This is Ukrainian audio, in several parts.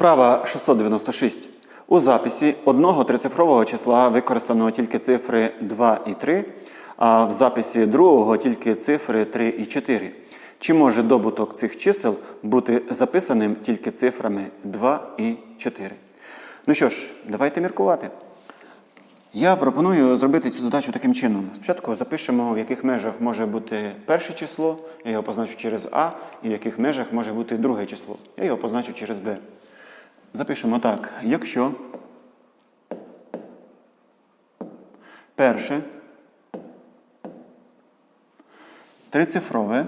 Вправа 696. У записі одного трицифрового числа використано тільки цифри 2 і 3, а в записі другого тільки цифри 3 і 4. Чи може добуток цих чисел бути записаним тільки цифрами 2 і 4? Ну що ж, давайте міркувати. Я пропоную зробити цю задачу таким чином. Спочатку запишемо, в яких межах може бути перше число, я його позначу через А, і в яких межах може бути друге число. Я його позначу через Б. Запишемо так. Якщо перше трицифрове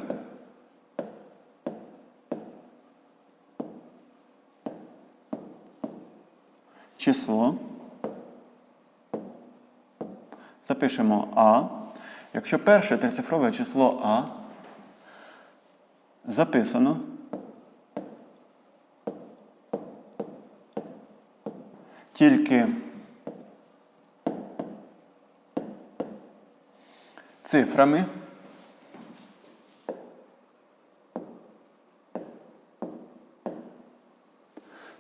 число запишемо А. Якщо перше трицифрове число А записано тільки цифрами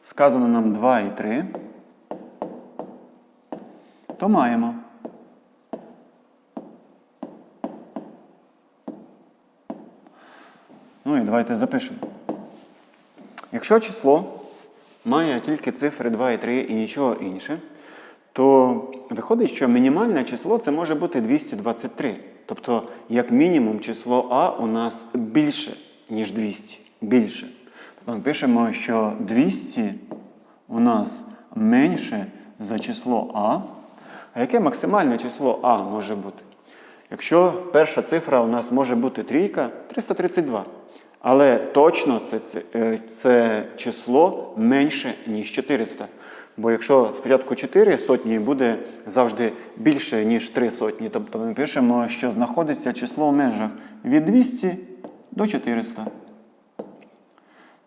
сказано нам 2 і 3, то маємо. Ну і давайте запишемо. Якщо число має тільки цифри 2 і 3 і нічого інше, то виходить, що мінімальне число це може бути 223. Тобто, як мінімум, число А у нас більше, ніж 200. Більше. Тобто ми пишемо, що 200 у нас менше за число А. А яке максимальне число А може бути? Якщо перша цифра у нас може бути трійка, 332. Але точно це, це, е, це число менше, ніж 400. Бо якщо спочатку 4 сотні буде завжди більше, ніж 3 сотні. Тобто ми пишемо, що знаходиться число в межах від 200 до 400.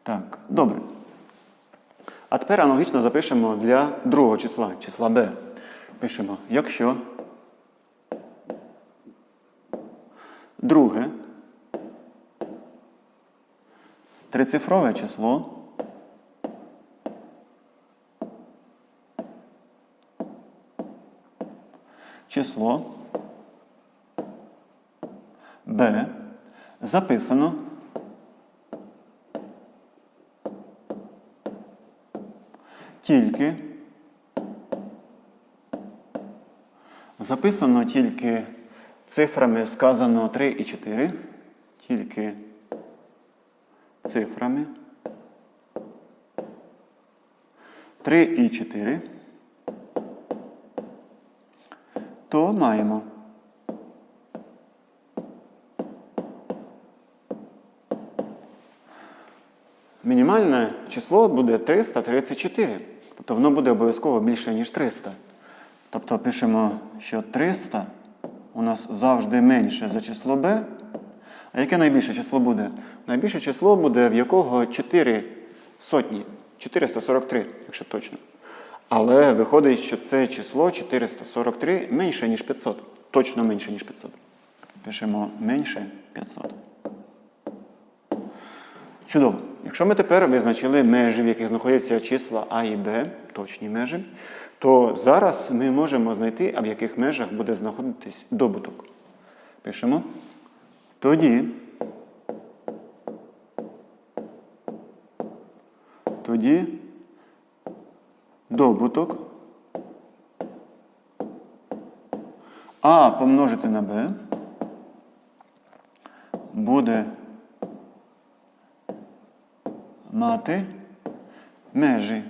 Так, добре. А тепер аналогічно запишемо для другого числа, числа b. Пишемо, якщо друге трицифрове число. Число. B записано. Тільки. Записано тільки цифрами сказано 3 і 4, тільки цифрами 3 і 4, то маємо Мінімальне число буде 334. Тобто воно буде обов'язково більше, ніж 300. Тобто пишемо, що 300 у нас завжди менше за число b. А яке найбільше число буде? Найбільше число буде, в якого 4 сотні. 443, якщо точно. Але виходить, що це число 443 менше, ніж 500. Точно менше, ніж 500. Пишемо менше 500. Чудово. Якщо ми тепер визначили межі, в яких знаходяться числа А і Б, точні межі, то зараз ми можемо знайти, а в яких межах буде знаходитись добуток. Пишемо. Тоді. Тоді добуток А помножити на Б буде мати межі.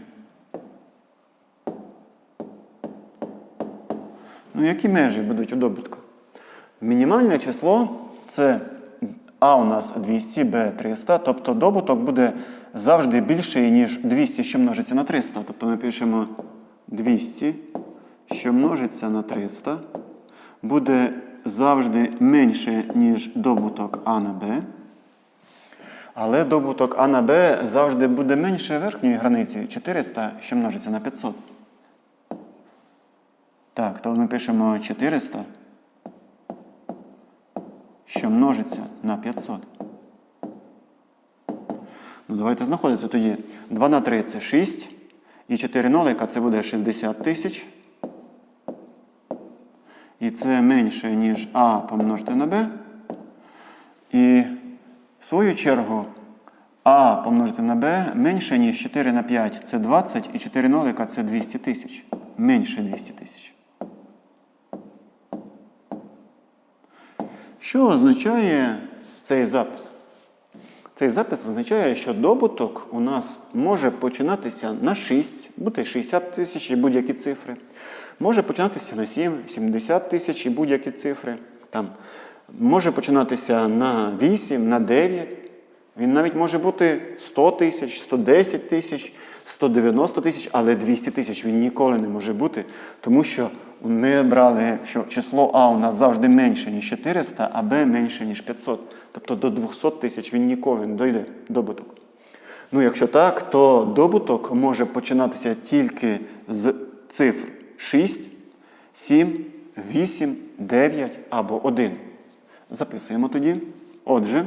Ну, які межі будуть у добутку? Мінімальне число це А у нас 200, Б 300, тобто добуток буде завжди більший, ніж 200, що множиться на 300. Тобто ми пишемо 200, що множиться на 300, буде завжди менше, ніж добуток А на Б. Але добуток А на Б завжди буде менше верхньої границі 400, що множиться на 500. Так, то ми пишемо 400, що множиться на 500. Ну, давайте знаходиться тоді. 2 на 3 це 6. І 4 нолика це буде 60 тисяч. І це менше, ніж А помножити на Б. І в свою чергу А помножити на Б менше, ніж 4 на 5 це 20, і 4 нолика це 200 тисяч. Менше 200 тисяч. Що означає цей запис? Цей запис означає, що добуток у нас може починатися на 6, бути 60 тисяч і будь-які цифри. Може починатися на 7, 70 тисяч і будь-які цифри. Там, може починатися на 8, на 9. Він навіть може бути 100 тисяч, 110 тисяч, 190 тисяч, але 200 тисяч він ніколи не може бути, тому що ми брали, що число А у нас завжди менше, ніж 400, а Б менше, ніж 500. Тобто до 200 тисяч він ніколи не дойде добуток. Ну, якщо так, то добуток може починатися тільки з цифр 6, 7, 8, 9 або 1. Записуємо тоді. Отже,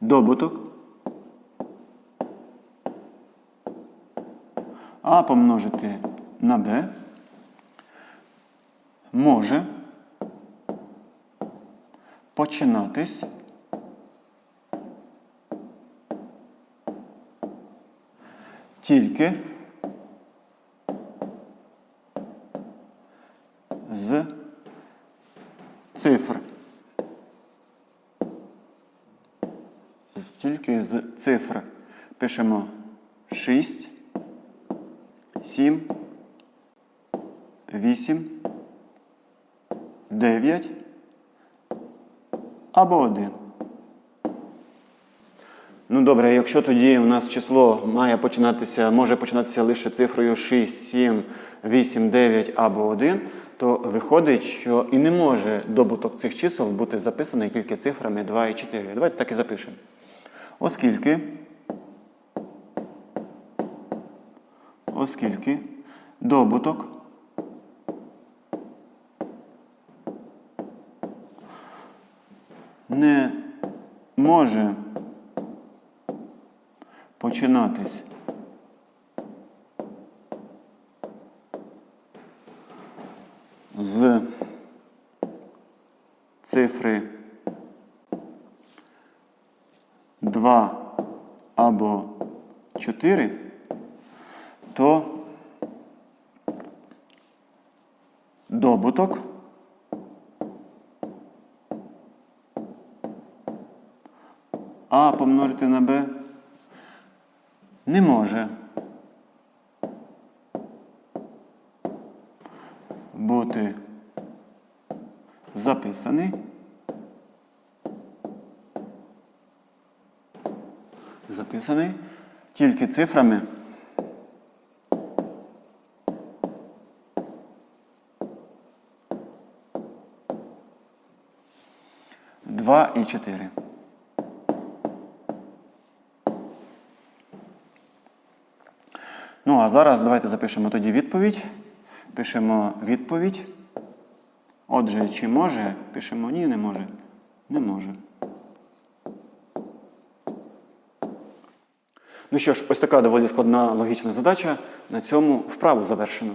добуток. А помножити на Б може починатись тільки з цифр. З- Тільки з цифр. Пишемо 6, 7, 8, 9 або 1. Ну добре, якщо тоді у нас число має починатися, може починатися лише цифрою 6, 7, 8, 9 або 1, то виходить, що і не може добуток цих чисел бути записаний тільки цифрами 2 і 4. Давайте так і запишемо. Оскільки, оскільки добуток не може починатись з цифри 2 або 4, то добуток А помножити на Б не може. Бути записаний. Записаний тільки цифрами два і чотири. Ну, а зараз давайте запишемо тоді відповідь. Пишемо відповідь. Отже, чи може? Пишемо ні, не може. Не може. Ну що ж, ось така доволі складна логічна задача. На цьому вправу завершено.